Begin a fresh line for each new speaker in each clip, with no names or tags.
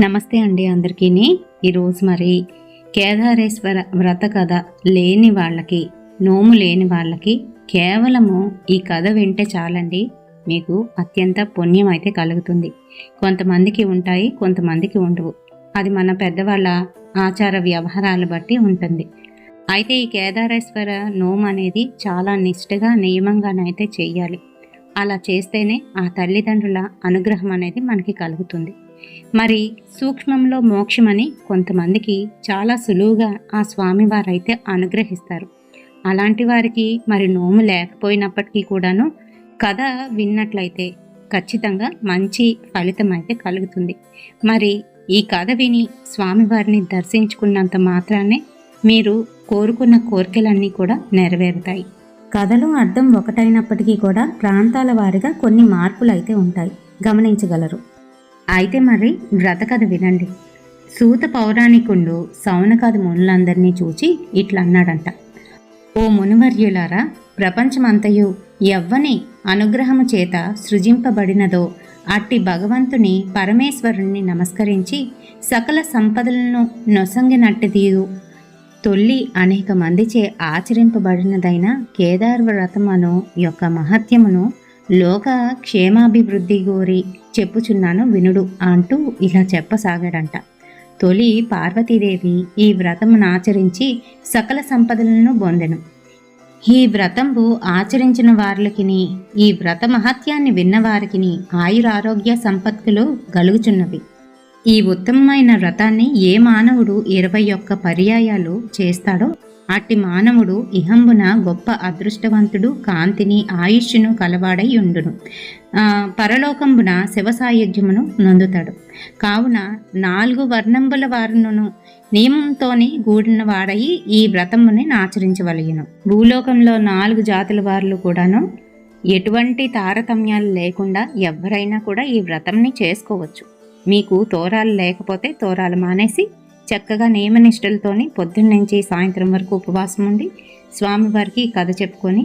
నమస్తే అండి అందరికీ. ఈరోజు మరి కేదారేశ్వర వ్రత కథ లేని వాళ్ళకి నోము లేని వాళ్ళకి కేవలము ఈ కథ వింటే చాలండి. మీకు అత్యంత పుణ్యం అయితే కలుగుతుంది. కొంతమందికి ఉంటాయి కొంతమందికి ఉండవు. అది మన పెద్దవాళ్ళ ఆచార వ్యవహారాలు బట్టి ఉంటుంది. అయితే ఈ కేదారేశ్వర నోము అనేది చాలా నిష్ఠగా నియమంగానైతే చేయాలి. అలా చేస్తేనే ఆ తల్లిదండ్రుల అనుగ్రహం అనేది మనకి కలుగుతుంది. మరి సూక్ష్మంలో మోక్షమని కొంతమందికి చాలా సులువుగా ఆ స్వామివారైతే అనుగ్రహిస్తారు. అలాంటి వారికి మరి నోము లేకపోయినప్పటికీ కూడాను కథ విన్నట్లయితే ఖచ్చితంగా మంచి ఫలితం అయితే కలుగుతుంది. మరి ఈ కథ విని స్వామివారిని దర్శించుకున్నంత మాత్రానే మీరు కోరుకున్న కోరికలన్నీ కూడా నెరవేరుతాయి. కథలో అర్థం ఒకటైనప్పటికీ కూడా ప్రాంతాల వారిగా కొన్ని మార్పులు అయితే ఉంటాయి. గమనించగలరు. అయితే మరి వ్రత కథ వినండి. సూత పౌరాణికుండు సౌనకాది మునులందరినీ చూచి ఇట్లా అన్నాడంట ఓ మునివర్యులారా ప్రపంచమంతయు ఎవ్వని అనుగ్రహము చేత సృజింపబడినదో అట్టి భగవంతుని పరమేశ్వరుణ్ణి నమస్కరించి సకల సంపదలను నొసంగినట్టు తొల్లి అనేక మందిచే ఆచరింపబడినదైన కేదార్ వ్రతమను యొక్క మహత్యమును లోక క్షేమాభివృద్ధి గోరి చెప్పుచున్నాను వినుడు అంటూ ఇలా చెప్పసాగాడంట. తొలి పార్వతీదేవి ఈ వ్రతమును ఆచరించి సకల సంపదలను పొందెను ఈ వ్రతంబు ఆచరించిన వార్లకిని ఈ వ్రత మహత్యాన్ని విన్నవారికిని ఆయురారోగ్య సంపత్తులు గలుగుచున్నవి. ఈ ఉత్తమమైన వ్రతాన్ని ఏ మానవుడు ఇరవై ఒక్క పర్యాయాలు చేస్తాడో అట్టి మానవుడు ఇహంబున గొప్ప అదృష్టవంతుడు కాంతిని ఆయుష్ను కలవాడై ఉండును పరలోకంబున శివ సాయుధ్యమును నొందుతాడు. కావున నాలుగు వర్ణంబుల వారును నియమంతోని గూడిన వాడయి ఈ వ్రతముని ఆచరించవలయను భూలోకంలో నాలుగు జాతుల వారులు కూడాను ఎటువంటి తారతమ్యాలు లేకుండా ఎవరైనా కూడా ఈ వ్రతంని చేసుకోవచ్చు. మీకు తోరాలు లేకపోతే తోరాలు మానేసి చక్కగా నియమనిష్టలతోని పొద్దున్నుంచి సాయంత్రం వరకు ఉపవాసం ఉండి స్వామివారికి కథ చెప్పుకొని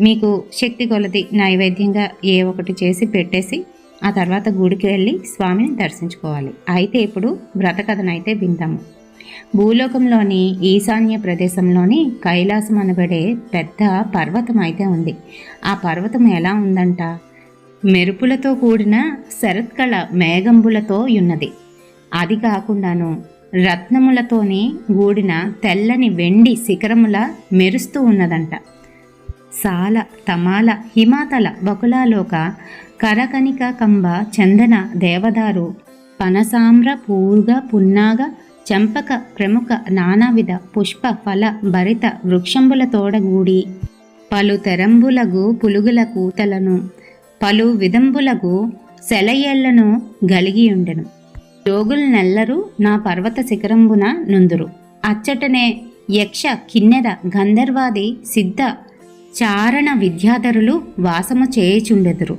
మీకు శక్తి కొలది నైవేద్యంగా ఏ ఒకటి చేసి పెట్టేసి ఆ తర్వాత గుడికి వెళ్ళి స్వామిని దర్శించుకోవాలి. అయితే ఇప్పుడు వ్రత కథనైతే విందాము. భూలోకంలోని ఈశాన్య ప్రదేశంలోని కైలాసం అనబడే పెద్ద పర్వతం అయితే ఉంది. ఆ పర్వతం ఎలా ఉందంట? మెరుపులతో కూడిన శరత్కళ మేఘంబులతో ఉన్నది. అది కాకుండాను రత్నములతోని గూడిన తెల్లని వెండి శిఖరముల మెరుస్తూ ఉన్నదంట. సాల తమాల హిమాతల బకులాలోక కరకనిక కంబ చందన దేవదారు పనసామ్ర పూర్గ పున్నాగ చంపక ప్రముఖ నానావిధ పుష్ప ఫల భరిత వృక్షంబులతోడగూడి పలు తెరంబులగు పులుగుల కూతలను పలు విధంబులగు సెలయేళ్ళను గలిగియుండెను. నెల్లరు నా పర్వత శిఖరంబున నుందురు. అచ్చటనే యక్ష కిన్నెర గంధర్వాది సిద్ధ చారణ విద్యాధరులు వాసము చేయుచుండెదురు.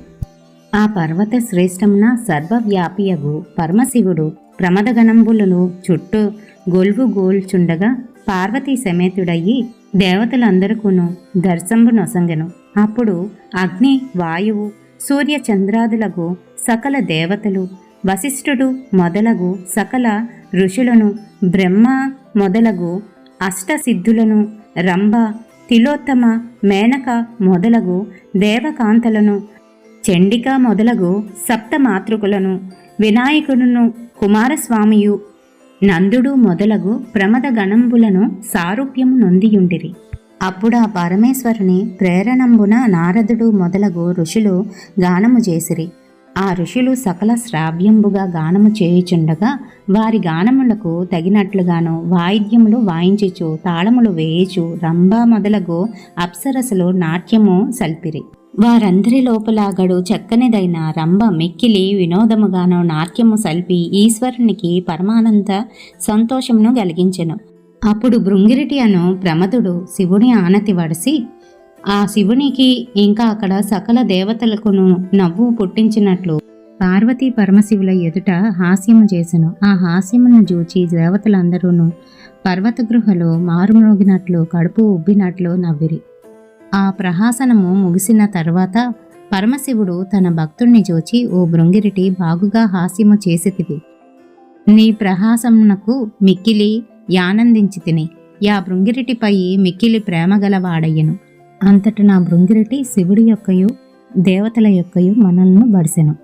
ఆ పర్వత శ్రేష్టమున సర్వవ్యాపియగు పరమశివుడు ప్రమదగణంబులను చుట్టూ గొల్వు గోల్చుండగా పార్వతీ సమేతుడయ్యి దేవతలందరికూను దర్శంబు నొసంగెను. అప్పుడు అగ్ని వాయువు సూర్య చంద్రాదులకు సకల దేవతలు వశిష్ఠుడు మొదలగు సకల ఋషులను బ్రహ్మ మొదలగు అష్టసిద్ధులను రంభ తిలోత్తమ మేనక మొదలగు దేవకాంతలను చండిక మొదలగు సప్త మాతృకులను వినాయకుడును కుమారస్వామియు నందుడు మొదలగు ప్రమద గణంబులను సారూప్యము నొందియుండిరి. అప్పుడు ఆ పరమేశ్వరుని ప్రేరణంబున నారదుడు మొదలగు ఋషులు గానము చేసిరి. ఆ ఋషులు సకల శ్రావ్యంబుగా గానము చేయుచుండగా వారి గానములకు తగినట్లుగాను వాయిద్యములు వాయించుచు తాళములు వేయుచు రంభ మొదలగు అప్సరసలు నాట్యము సల్పిరి. వారందరి లోపల గడు చక్కనిదైన రంభ మిక్కిలి వినోదముగాను నాట్యము సల్పి ఈశ్వరునికి పరమానంద సంతోషమును కలిగించెను అప్పుడు భృంగిరిటి అను ప్రమదుడు శివుని ఆనతి వడిసి ఆ శివునికి ఇంకా అక్కడ సకల దేవతలకును నవ్వు పుట్టించినట్లు. పార్వతీ పరమశివుల ఎదుట హాస్యము చేసెను. ఆ హాస్యమును చూచి దేవతలందరూను పర్వత గృహలో మారుమ్రోగినట్లు కడుపు ఉబ్బినట్లు నవ్విరి. ఆ ప్రహాసనము ముగిసిన తర్వాత పరమశివుడు తన భక్తుణ్ణి చూచి ఓ బృంగిరిటి బాగుగా హాస్యము చేసితివి. నీ ప్రహాసమునకు మిక్కిలి యానందించి తిని యా బృంగిరిటిపై మిక్కిలి ప్రేమగలవాడయ్యను అంతట నా భృంగిరటి శివుడి యొక్కయు దేవతల యొక్కయు మనల్ని బడిసెను.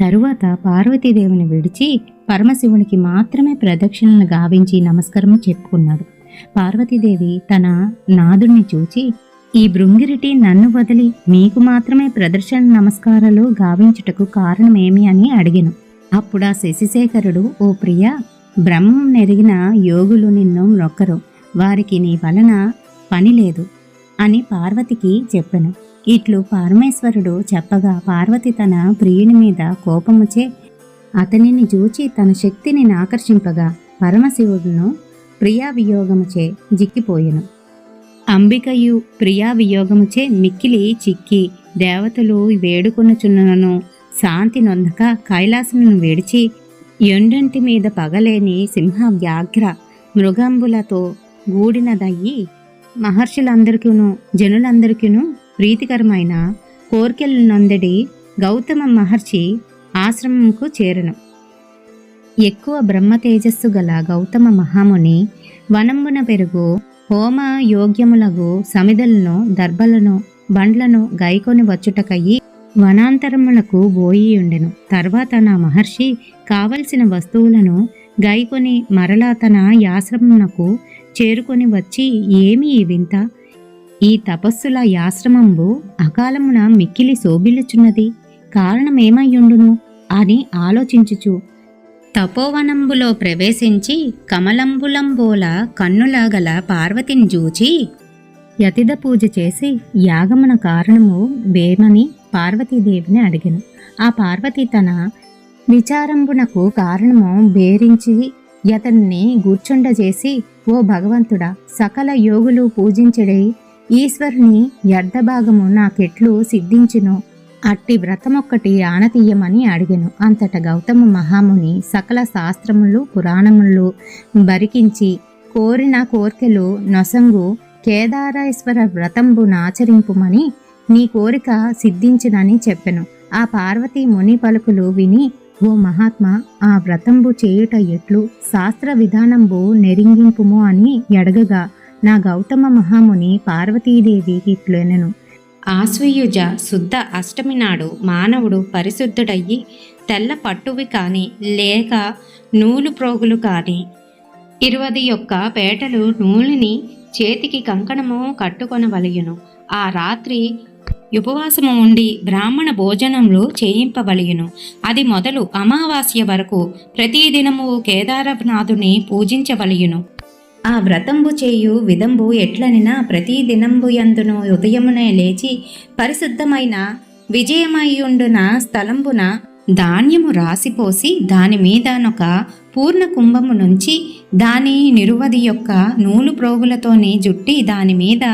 తరువాత పార్వతీదేవిని విడిచి పరమశివునికి మాత్రమే ప్రదక్షిణలు గావించి నమస్కారం చెప్పుకున్నాడు. పార్వతీదేవి తన నాదుడిని చూచి ఈ భృంగిరిటి నన్ను వదిలి మీకు మాత్రమే ప్రదర్శన నమస్కారాలు గావించుటకు కారణమేమి అని అడిగెను. అప్పుడా శశిశేఖరుడు ఓ ప్రియ బ్రహ్మం నెరిగిన యోగులు నిన్ను మొక్కరు. వారికి నీ వలన పని లేదు. అని పార్వతికి చెప్పెను. ఇట్లు పరమేశ్వరుడు చెప్పగా పార్వతి తన ప్రియుని మీద కోపముచే అతనిని చూచి తన శక్తిని ఆకర్షింపగా పరమశివుడును ప్రియా వియోగముచే జిక్కిపోయెను. అంబికయు ప్రియా వియోగముచే మిక్కిలి చిక్కి దేవతలు వేడుకొనుచున్నను. శాంతి నొందక కైలాసమును విడిచి ఎండంటి మీద పగలేని సింహ వ్యాఘ్ర మృగంబులతో గూడినదయ్యి మహర్షులందరికీను జనులందరికీను ప్రీతికరమైన కోర్కెలు నొందడి గౌతమ మహర్షి ఆశ్రమంకు చేరను. ఎక్కువ బ్రహ్మ తేజస్సు గల గౌతమ మహాముని వనంబున పెరుగు హోమ యోగ్యములగు సమిదలను దర్భలను బండ్లను గైకొని వచ్చుటకయ్యి వనాంతరములకు బోయియుండెను. తర్వాత నా మహర్షి కావలసిన వస్తువులను గైకొని మరలా తన యాశ్రమమునకు చేరుకొని వచ్చి ఏమి ఈ వింత? ఈ తపస్సుల యాశ్రమంబు అకాలమున మిక్కిలి శోభిల్లుచున్నది. కారణమేమయ్యుండును? అని ఆలోచించుచు తపోవనంబులో ప్రవేశించి కమలంబులంబోల కన్నుల గల పార్వతిని జూచి యతిద పూజ చేసి యాగమున కారణము వేమని పార్వతీదేవిని అడిగిన. ఆ పార్వతి తన విచారంబునకు కారణము బేరించి యతన్ని గూర్చుండజేసి ఓ భగవంతుడా సకల యోగులు పూజించడే ఈశ్వరుని యర్ధభాగము నాకెట్లు సిద్ధించును. అట్టి వ్రతమొక్కటి ఆనతీయమని అడిగాను. అంతట గౌతమ మహాముని సకల శాస్త్రములు పురాణములు బరికించి కోరిన కోర్కెలు నొసంగు కేదారేశ్వర వ్రతంబునాచరింపుమని నీ కోరిక సిద్ధించునని చెప్పెను. ఆ పార్వతీ ముని పలుకులు విని ఓ మహాత్మ ఆ వ్రతంబు చేయుట ఎట్లు శాస్త్ర విధానంబు నెరింగింపుము అని ఎడగగా నా గౌతమ మహాముని పార్వతీదేవి ఇట్లెనెను. ఆశ్వయుజ శుద్ధ అష్టమి నాడు మానవుడు పరిశుద్ధుడయ్యి తెల్ల పట్టువి కాని లేక నూలు ప్రోగులు కాని ఇరువది యొక్క పేటలు నూలుని చేతికి కంకణము కట్టుకొనవలయును ఆ రాత్రి ఉపవాసము ఉండి బ్రాహ్మణ భోజనములు చేయింపబలియును అది మొదలు అమావాస్య వరకు ప్రతిదినము కేదారనాథుని పూజించబలియును ఆ వ్రతంబు చేయు విధంబు ఎట్లనినా ప్రతి దినంబు యందును ఉదయమునే లేచి పరిశుద్ధమైన విజయమయ్యుండున స్థలంబున ధాన్యము రాసిపోసి దానిమీదనొక పూర్ణ కుంభము నుంచి దాని నిరువది యొక్క నూలు ప్రోగులతోనే జుట్టి దాని మీద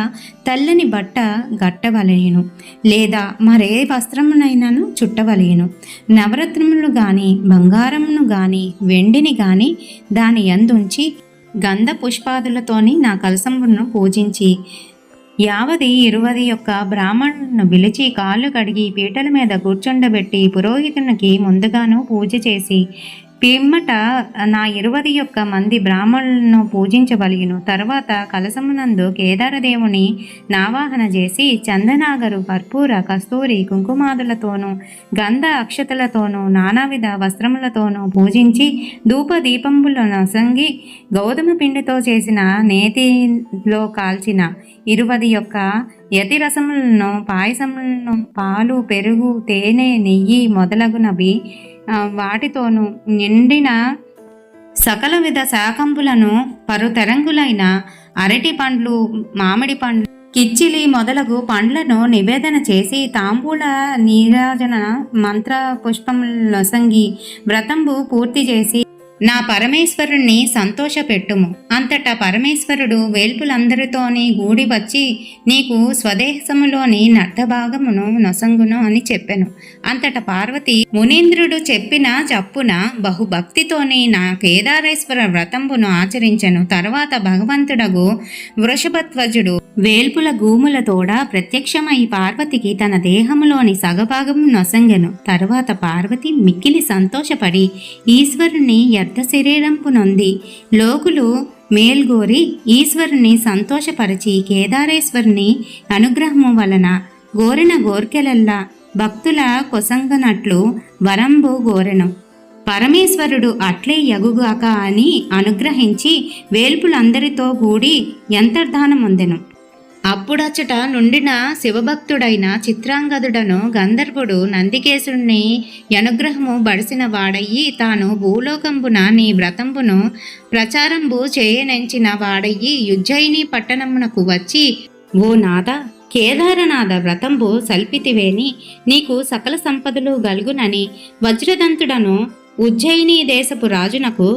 తెల్లని బట్ట గట్టవలయను లేదా మరే వస్త్రమునైనాను చుట్టవలయను నవరత్నములు గాని బంగారమును గాని వెండిని గాని దాని యందుంచి గంధ పుష్పాదులతోని నా కలసమును పూజించి యావది ఇరువది యొక్క బ్రాహ్మణులను పిలిచి కాళ్ళు కడిగి పీటల మీద కూర్చుండబెట్టి పురోహితునికి ముందుగాను పూజ చేసి పిమ్మట నా ఇరువది యొక్క మంది బ్రాహ్మణులను పూజించబలిగిను తర్వాత కలసమునందు కేదారదేవుని నావాహన చేసి చందనాగరు కర్పూర కస్తూరి కుంకుమాదులతోనూ గంధ అక్షతలతోనూ నానావిధ వస్త్రములతోనూ పూజించి ధూప దీపంబుల అసంగి గౌతమ పిండితో చేసిన నేతిలో కాల్చిన ఇరువది యొక్క యతి రసములను పాయసములను పాలు పెరుగు తేనె నెయ్యి మొదలగునవి వాటితోనూ నిండిన సకల విధ శాకంబులను పరుతరంగులైన అరటి పండ్లు మామిడి పండ్లు కిచ్చిలి మొదలగు పండ్లను నివేదన చేసి తాంబూల నీరాజన మంత్ర పుష్పం లొసంగి వ్రతంబు పూర్తి చేసి నా పరమేశ్వరుణ్ణి సంతోషపెట్టుము. అంతటా పరమేశ్వరుడు వేల్పులందరితోని గూడి వచ్చి నీకు స్వదేశములోని నర్ధభాగమును నొసంగును అని చెప్పెను. అంతట పార్వతి మునీంద్రుడు చెప్పిన చప్పున బహుభక్తితోని నా కేదారేశ్వర వ్రతంబును ఆచరించెను. తర్వాత భగవంతుడగు వృషభధ్వజుడు వేల్పుల గూములతోడ ప్రత్యక్షమై పార్వతికి తన దేహంలోని సగభాగం నొసంగెను. తరువాత పార్వతి మిక్కిలి సంతోషపడి ఈశ్వరుని యర్థ శరీరంపు నొంది లోకులు మేల్గోరి ఈశ్వరుని సంతోషపరచి కేదారేశ్వరుని అనుగ్రహము వలన గోరిన గోర్కెలల్లా భక్తుల కొసంగనట్లు వరంబు గోరెను. పరమేశ్వరుడు అట్లే యగుగాక అని అనుగ్రహించి వేల్పులందరితో కూడి యంత్రధానముందెను అప్పుడచ్చట నుండిన శివభక్తుడైన చిత్రాంగదుడను గంధర్వుడు నందికేశుణ్ణి అనుగ్రహము బడిసిన వాడయ్యి తాను భూలోకంబున నీ వ్రతంబును ప్రచారంబు చేయనెంచిన వాడయ్యి ఉజ్జయిని పట్టణమునకు వచ్చి ఓ నాథ కేదారనాథ వ్రతంబు సల్పితివేని నీకు సకల సంపదలు గలుగునని వజ్రదంతుడను ఉజ్జయిని దేశపు రాజునకు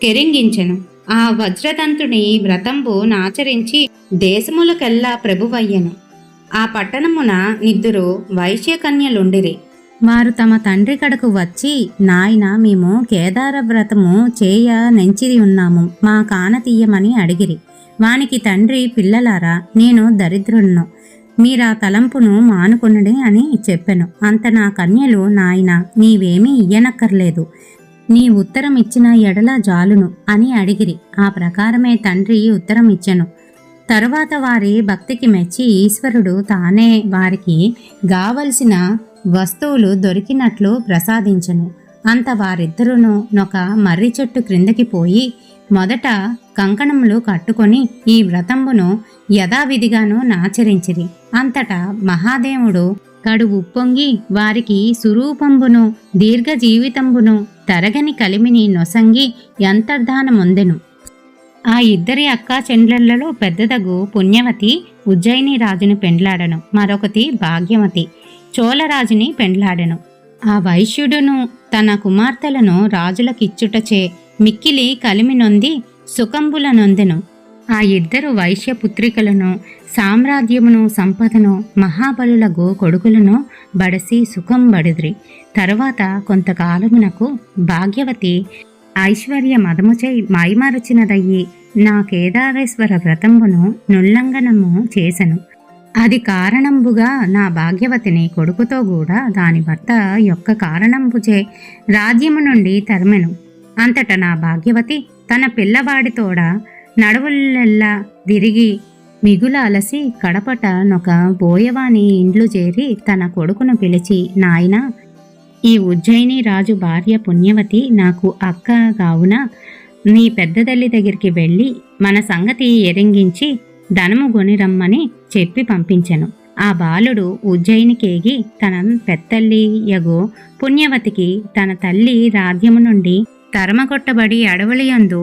కెరింగించెను. ఆ వజ్రదంతుని వ్రతంబు నాచరించి దేశములకెల్లా ప్రభువయ్యను. ఆ పట్టణమున ఇద్దరు వైశ్యకన్యలుండిరి. వారు తమ తండ్రి కడకు వచ్చి నాయన మేము కేదార వ్రతము చేయ నెంచిది ఉన్నాము మా కాన తీయమని అడిగిరి. వానికి తండ్రి పిల్లలారా నేను దరిద్రులను మీరా తలంపును మానుకొనడి అని చెప్పెను. అంత నా కన్యలు నాయన నీవేమీ ఇయ్యనక్కర్లేదు. నీ ఉత్తరం ఇచ్చిన ఎడల జాలును అని అడిగిరి. ఆ ప్రకారమే తండ్రి ఉత్తరం ఇచ్చెను తరువాత వారి భక్తికి మెచ్చి ఈశ్వరుడు తానే వారికి గావలసిన వస్తువులు దొరికినట్లు ప్రసాదించెను. అంత వారిద్దరును నొక మర్రి చెట్టు క్రిందకి పోయి మొదట కంకణములు కట్టుకొని ఈ వ్రతంబును యథావిధిగాను నాచరించిరి. అంతటా మహాదేవుడు కడు ఉప్పొంగి వారికి సురూపంబును దీర్ఘ జీవితంబును తరగని కలిమిని నొసంగి యంతర్ధానమొందెను ఆ ఇద్దరి అక్కా చెండ్లలలో పెద్దదగు పుణ్యవతి ఉజ్జయిని రాజుని పెండ్లాడను మరొకటి భాగ్యవతి చోళరాజుని పెండ్లాడెను. ఆ వైశ్యుడును తన కుమార్తెలను రాజులకిచ్చుటచే మిక్కిలి కలిమి నొంది సుకంబుల నొందెను ఆ ఇద్దరు వైశ్య పుత్రికలను సామ్రాజ్యమును సంపదను మహాబలులకు కొడుకులను బడసి సుఖం బడిద్రి. తరువాత కొంతకాలమునకు భాగ్యవతి ఐశ్వర్య మదముచై మాయమరచినదయ్యి నా కేదారేశ్వర వ్రతంబును నుల్లంఘనము చేసెను. అది కారణంబుగా నా భాగ్యవతిని కొడుకుతో కూడా దాని భర్త యొక్క కారణంబుచే రాజ్యము నుండి తరిమెను. అంతట నా భాగ్యవతి తన పిల్లవాడితోడ నడువులెల్లా తిరిగి మిగుల అలసి కడపట నొక బోయవాని ఇండ్లు చేరి తన కొడుకును పిలిచి నాయనా ఈ ఉజ్జయిని రాజు భార్య పుణ్యవతి నాకు అక్క కావున నీ పెద్దతల్లి దగ్గరికి వెళ్ళి మన సంగతి ఎరింగించి ధనము గొనిరమ్మని చెప్పి పంపించెను. ఆ బాలుడు ఉజ్జయినికేగి తన పెత్తల్లి యగు పుణ్యవతికి తన తల్లి రాజ్యము నుండి తరమగొట్టబడి అడవులయందు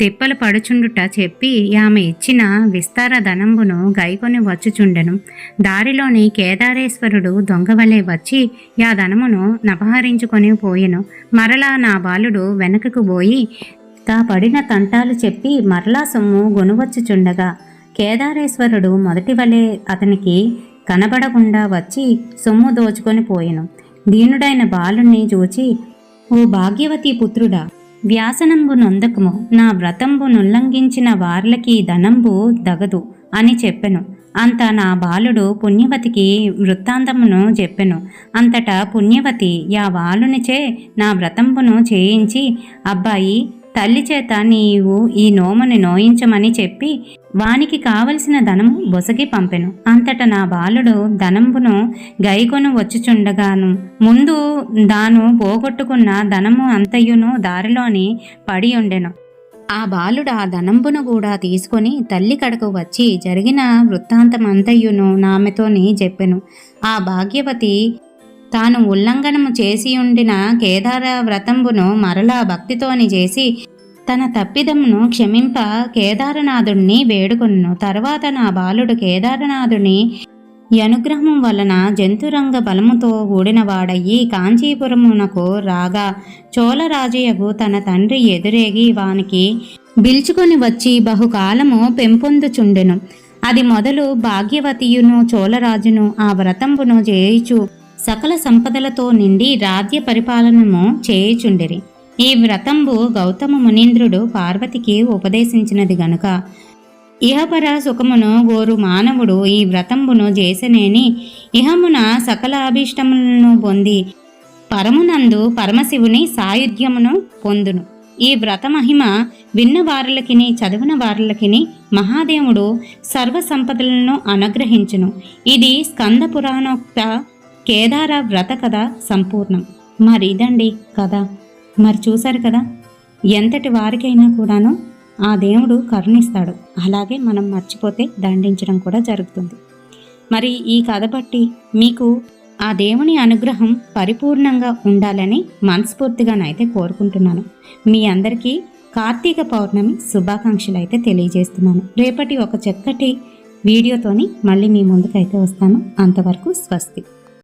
తిప్పలు పడుచుండుట చెప్పి ఆమె ఇచ్చిన విస్తార ధనంబును గైకొని వచ్చుచుండెను. దారిలోని కేదారేశ్వరుడు దొంగవలే వచ్చి యా ధనమును నపహరించుకొని పోయెను. మరలా నా బాలుడు వెనకకు పోయి తా పడిన తంటాలు చెప్పి మరలా సొమ్ము గొనువచ్చుచుండగా కేదారేశ్వరుడు మొదటి వలె అతనికి కనబడకుండా వచ్చి సొమ్ము దోచుకొని పోయెను. దీనుడైన బాలుణ్ణి చూచి ఓ భాగ్యవతి పుత్రుడా వ్యాసనంబు నొందకము నా వ్రతంబునుల్లంఘించిన వార్లకి ధనంబు దగదు అని చెప్పెను. అంత నా బాలుడు పుణ్యవతికి వృత్తాంతమును చెప్పెను. అంతటా పుణ్యవతి యా బాలునిచే నా వ్రతంబును చేయించి అబ్బాయి తల్లి చేత నీవు ఈ నోముని నోయించమని చెప్పి వానికి కావలసిన ధనము బొసగి పంపెను. అంతట నా బాలుడు ధనంబును గైకొను వచ్చుచుండగాను ముందు దాను పోగొట్టుకున్న ధనము అంతయును దారిలోని పడి ఉండెను ఆ బాలుడు ఆ ధనంబును కూడా తీసుకొని తల్లి కడకు వచ్చి జరిగిన వృత్తాంతమంతయును నామెతోని చెప్పెను. ఆ భాగ్యవతి తాను ఉల్లంఘనము చేసి ఉండిన కేదార వ్రతంబును మరలా భక్తితోని చేసి తన తప్పిదమును క్షమింప కేదారనాథుణ్ణి వేడుకొను తర్వాత నా బాలుడు కేదారనాథుని అనుగ్రహం వలన జంతురంగ బలముతో కూడినవాడయ్యి కాంచీపురమునకు రాగా చోళరాజయ్యకు తన తండ్రి ఎదురేగి వానికి బిల్చుకొని వచ్చి బహుకాలము పెంపొందుచుండెను. అది మొదలు భాగ్యవతియును చోళరాజును ఆ వ్రతంబును చేయిచు సకల సంపదలతో నిండి రాజ్య పరిపాలనము చేయుచుండిరి. ఈ వ్రతంబు గౌతమ మునీంద్రుడు పార్వతికి ఉపదేశించినది గనుక ఇహపర సుఖమును గోరు మానవుడు ఈ వ్రతంబును చేసనేని ఇహమున సకల అభీష్టములను పొంది పరమునందు పరమశివుని సాయుధ్యమును పొందును. ఈ వ్రత మహిమ విన్న వారులకిని చదివిన వారులకిని మహాదేవుడు సర్వ సంపదలను అనుగ్రహించును. ఇది స్కంద పురాణోక్త కేదార వ్రత కథ సంపూర్ణం. మరి ఇదండి కథ. మరి చూశారు కదా? ఎంతటి వారికైనా కూడాను ఆ దేవుడు కరుణిస్తాడు. అలాగే మనం మర్చిపోతే దండించడం కూడా జరుగుతుంది. మరి ఈ కథ బట్టి మీకు ఆ దేవుని అనుగ్రహం పరిపూర్ణంగా ఉండాలని మనస్ఫూర్తిగానైతే కోరుకుంటున్నాను. మీ అందరికీ కార్తీక పౌర్ణమి శుభాకాంక్షలు అయితే తెలియజేస్తున్నాను. రేపటి ఒక చక్కటి వీడియోతోని మళ్ళీ మీ ముందుకైతే వస్తాను. అంతవరకు స్వస్తి.